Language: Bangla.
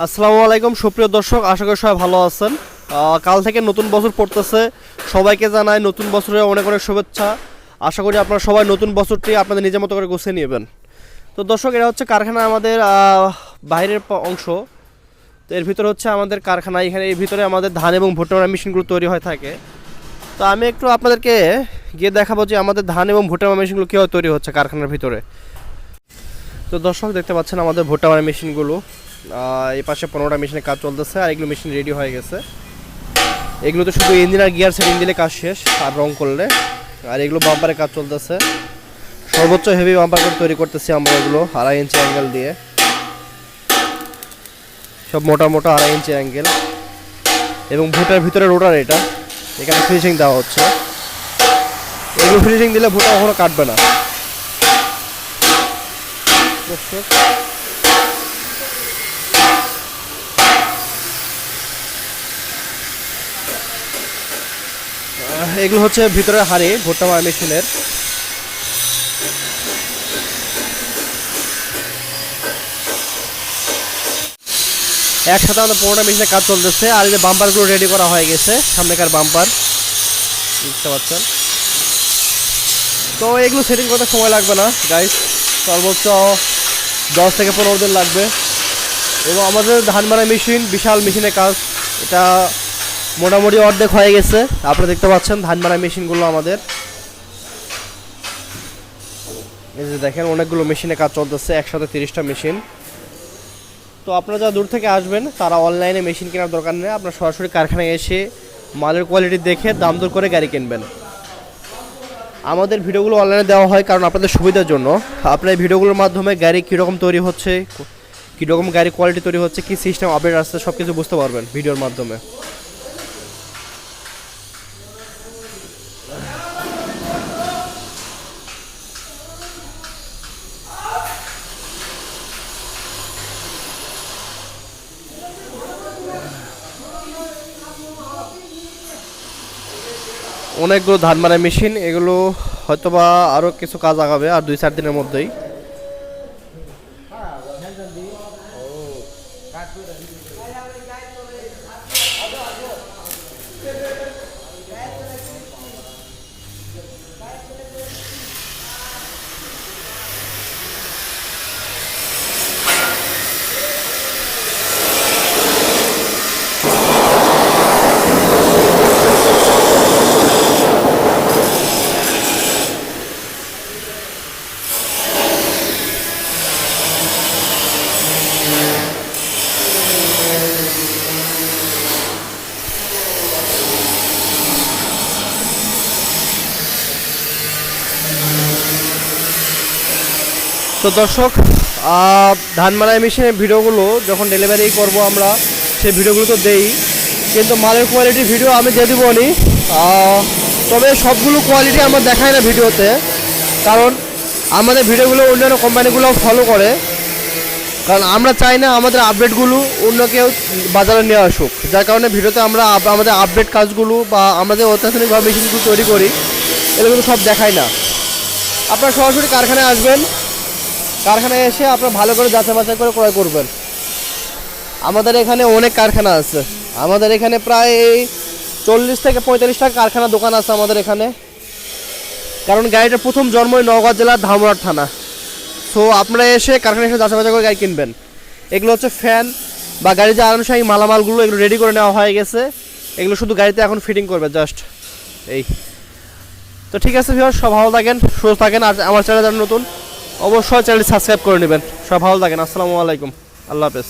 আসসালামু আলাইকুম, সুপ্রিয় দর্শক, আশা করি সবাই ভালো আছেন। কাল থেকে নতুন বছর পড়তেছে। সবাইকে জানাই নতুন বছরে অনেক অনেক শুভেচ্ছা। আশা করি আপনারা সবাই নতুন বছরটি আপনাদের নিজের মতো করে গুছিয়ে নেবেন। তো দর্শক, এটা হচ্ছে কারখানা আমাদের বাইরের অংশ। তো এর ভিতরে হচ্ছে আমাদের কারখানা। এখানে এর ভিতরে আমাদের ধান এবং ভুট্টা মেশিনগুলো তৈরি হয়ে থাকে। তো আমি একটু আপনাদেরকে গিয়ে দেখাবো যে আমাদের ধান এবং ভুট্টা মেশিনগুলো কীভাবে তৈরি হচ্ছে কারখানার ভিতরে। তো দর্শক, দেখতে পাচ্ছেন আমাদের ভুট্টা মেশিনগুলো। এই পাশে পনেরোটা মেশিনের কাজ চলতেছে, আর এগুলো মেশিন রেডি হয়ে গেছে। এগুলো তো শুধু ইঞ্জিন আর গিয়ার সেটিং দিলে কাজ শেষ, আর রং করলে। আর এগুলো বাম্পারের কাজ চলতেছে। সর্বোচ্চ হেভি বাম্পার করে তৈরি করতেছি আমরা এগুলো, আড়াই ইঞ্চি অ্যাঙ্গেল দিয়ে। সব মোটা মোটা আড়াই ইঞ্চি অ্যাঙ্গেল এবং ভুটার ভিতরে রোটার এটা, এখানে ফিনিশিং দেওয়া হচ্ছে। এগুলো ফিনিশিং দিলে ভুটা কখনো কাটবে না। এগুলো হচ্ছে ভিতরে হাড়ি, ভুট্টা মারা মেশিনের। একসাথে আমাদের পনেরোটা মেশিনে কাজ চলতেছে। আর এই যে বাম্পারগুলো রেডি করা হয়ে গেছে, সামনেকার বাম্পার। বুঝতে পারছেন? তো এগুলো সেটিং করতে সময় লাগবে না গাইস সর্বোচ্চ দশ থেকে পনেরো দিন লাগবে। এবং আমাদের ধান মারা মেশিন বিশাল মেশিনের কাজ। এটা মোটামুটি অর্ধেক হয়ে গেছে। আপনারা দেখতে পাচ্ছেন ধান মারা মেশিনগুলো আমাদের। এই যে দেখেন, অনেকগুলো মেশিনে কাজ চলতেছে, একসাথে তিরিশটা মেশিন। তো আপনারা যারা দূর থেকে আসবেন, তারা অনলাইনে মেশিন কেনার দরকার নেই। আপনার সরাসরি কারখানায় এসে মালের কোয়ালিটি দেখে দাম দর করে গাড়ি কিনবেন। আমাদের ভিডিওগুলো অনলাইনে দেওয়া হয় কারণ আপনাদের সুবিধার জন্য। আপনার ভিডিওগুলোর মাধ্যমে গাড়ি কীরকম তৈরি হচ্ছে, কীরকম গাড়ি কোয়ালিটি তৈরি হচ্ছে, কী সিস্টেম আপডেট আসছে সব কিছু বুঝতে পারবেন ভিডিওর মাধ্যমে। অনেকগুলো ধান মারা মেশিন, এগুলো হয়তোবা আরও কিছু কাজ আগাবে আর দুই চার দিনের মধ্যেই। তো দর্শক ধান মারাই মেশিনের ভিডিওগুলো যখন ডেলিভারি করব আমরা, সেই ভিডিওগুলো তো দেই। কিন্তু মালের কোয়ালিটির ভিডিও আমি দিয়ে দিব নি। তবে সবগুলো কোয়ালিটি আমরা দেখাই না ভিডিওতে। কারণ আমাদের ভিডিওগুলো অন্যান্য কোম্পানিগুলো ফলো করে। কারণ আমরা চাই না আমাদের আপডেটগুলো অন্য কেউ বাজারে নিয়ে আসুক। যার কারণে ভিডিওতে আমরা আমাদের আপডেট কাজগুলো বা আমরা যে অত্যাধুনিকভাবে মেশিনগুলো তৈরি করি এগুলো সব দেখাই না। আপনারা সরাসরি কারখানায় আসবেন কারখানায় এসে আপনারা ভালো করে যাচাই বাছাই করে ক্রয় করবেন। আমাদের এখানে অনেক কারখানা আছে। আমাদের এখানে প্রায় চল্লিশ থেকে পঁয়তাল্লিশটা কারখানা দোকান আছে আমাদের এখানে। কারণ গাড়িটার প্রথম জন্মই নওগাঁ জেলার ধামরাট থানা। সো আপনারা এসে কারখানায় এসে যাচাই বাছাই করে গাড়ি কিনবেন। এগুলো হচ্ছে ফ্যান বা গাড়ির যে আনুষঙ্গিক মালামালগুলো এগুলো রেডি করে নেওয়া হয়ে গেছে। এগুলো শুধু গাড়িতে এখন ফিটিং করবে জাস্ট এই। তো ঠিক আছে ভিউয়ার সব ভালো থাকেন, সুস্থ থাকেন, আর আমার চ্যানেল নতুন অবশ্যই চ্যানেলটি সাবস্ক্রাইব করে নেবেন। সব ভালো থাকেন। আসসালামু আলাইকুম। আল্লাহ হাফেজ।